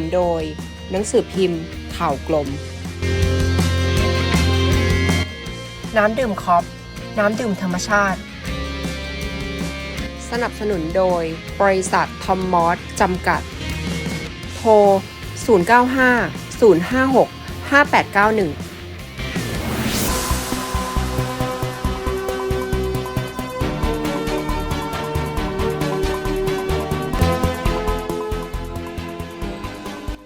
นโดย หนังสือพิมพ์ ข่าวกลม น้ำดื่มคอปน้ำดื่มธรรมชาติ สนับสนุนโดย บริษัททอมมอสจำกัด โทร 095 056 5891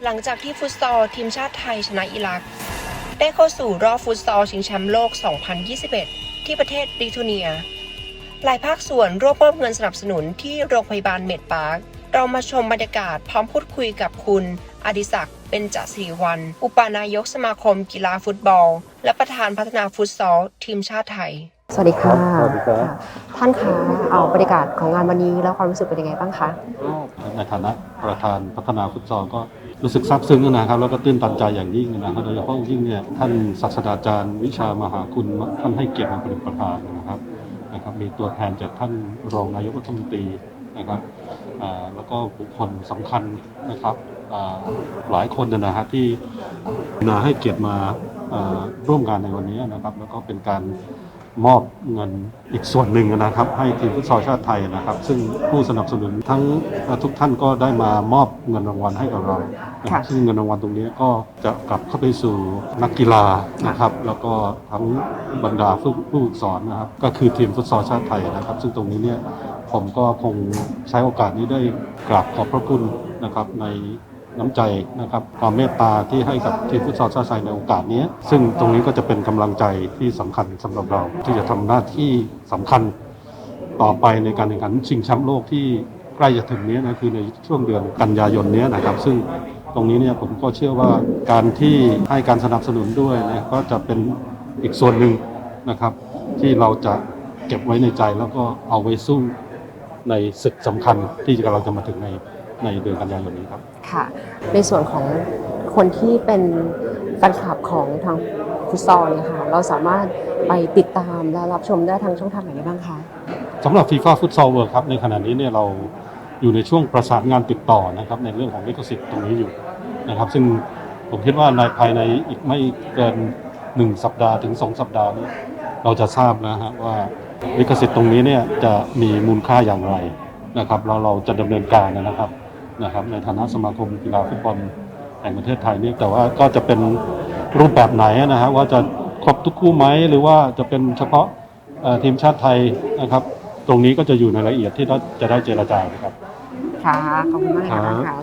หลังจากที่ฟุตซอลทีมชาติไทยชนะอิรัก ได้เข้าสู่รอบฟุตซอลชิงแชมป์โลก 2021 ที่ประเทศลิทัวเนีย หลายภาคส่วนร่วมมอบเงินสนับสนุนที่โรงพยาบาลเมดปาร์ค เรามาชมบรรยากาศพร้อมพูดคุยกับคุณอดิศักดิ์เป็นจสิริวัลอุปนายกสมาคมกีฬาฟุตบอล และประธานพัฒนาฟุตซอลทีมชาติไทย สวัสดีค่ะ สวัสดีครับ ท่านคะเอาบรรยากาศของงานวันนี้แล้วความรู้สึกเป็นยังไงบ้างคะในฐานะประธานพัฒนาฟุตซอลก็รู้สึกซาบซึ้งนะครับ แล้วก็ตื้นตันใจอย่างยิ่งนะครับโดยเฉพาะอย่างยิ่งเนี่ยท่านศาสตราจารย์วิชามหาคุณท่านให้เกียรติมาเป็นประธานนะครับนะครับมีตัวแทนจากท่านรองนายกรัฐมนตรีนะครับอ่าแล้วก็บุคคลสำคัญนะครับอ่าหลายคนนะฮะที่นาให้เกียรติมาอ่าร่วมงานในวันนี้นะครับ แล้วก็เป็นการ มอบเงินอีกส่วนหนึ่งนะครับ ให้ทีมฟุตซอลชาติไทยนะครับ ซึ่งผู้สนับสนุนทั้งทุกท่านก็ได้มามอบเงินรางวัลให้กับเรานะครับค่ะซึ่งเงินรางวัลตรงนี้ก็จะกลับเข้าไปสู่นักกีฬานะครับ แล้วก็ทั้งบรรดาผู้ผู้ฝึกสอนนะครับ ก็คือทีมฟุตซอลชาติไทยนะครับ ซึ่งตรงนี้เนี่ยผมก็คงใช้โอกาสนี้ได้กราบขอบพระคุณนะครับใน น้ำใจนะครับความเมตตาที่ให้กับทีมฟุตซอลชาติไทยในโอกาสนี้ซึ่งตรงนี้ก็จะเป็นกำลังใจที่สำคัญสำหรับเรา ที่จะทำหน้าที่สำคัญต่อไปในการแข่งขันชิงแชมป์โลกที่ใกล้จะถึงนี้นะคือในช่วงเดือนกันยายนนี้นะครับ ซึ่งตรงนี้เนี่ยผมก็เชื่อว่าการที่ให้การสนับสนุนด้วยเนี่ยก็จะเป็นอีกส่วนหนึ่งนะครับ ที่เราจะเก็บไว้ในใจแล้วก็เอาไว้สู้ในศึกสำคัญที่กำลังจะมาถึงใน ในเดือนกันยายนนี้ครับ ค่ะ ในส่วนของคนที่เป็นแฟนคลับของทางฟุตซอลเนี่ยค่ะ เราสามารถไปติดตามและรับชมได้ทางช่องทางไหนได้บ้างคะสำหรับฟีฟ่าฟุตซอลเวิร์ครับในขณะนี้เนี่ยเราอยู่ในช่วงประสานงานติดต่อนะครับในเรื่องของลิขสิทธิ์ตรงนี้อยู่นะครับ ซึ่งผมคิดว่าในภายในอีกไม่เกินหนึ่งสัปดาห์ถึงสองสัปดาห์นี้ เราจะทราบนะฮะว่าลิขสิทธิ์ตรงนี้เนี่ยจะมีมูลค่าอย่างไรนะครับแล้วเราจะดำเนินการนะครับ นะครับในฐานะสมาคมกีฬาฟุตบอลแห่งประเทศไทยเนี่ยแต่ว่าก็จะเป็นรูปแบบไหนนะฮะว่าจะครบทุกคู่ไหมหรือว่าจะเป็นเฉพาะเอ่อทีมชาติไทยนะครับ ตรงนี้ก็จะอยู่ในรายละเอียดที่เราจะได้เจรจานะครับค่ะขอบคุณมากนะครัคะบ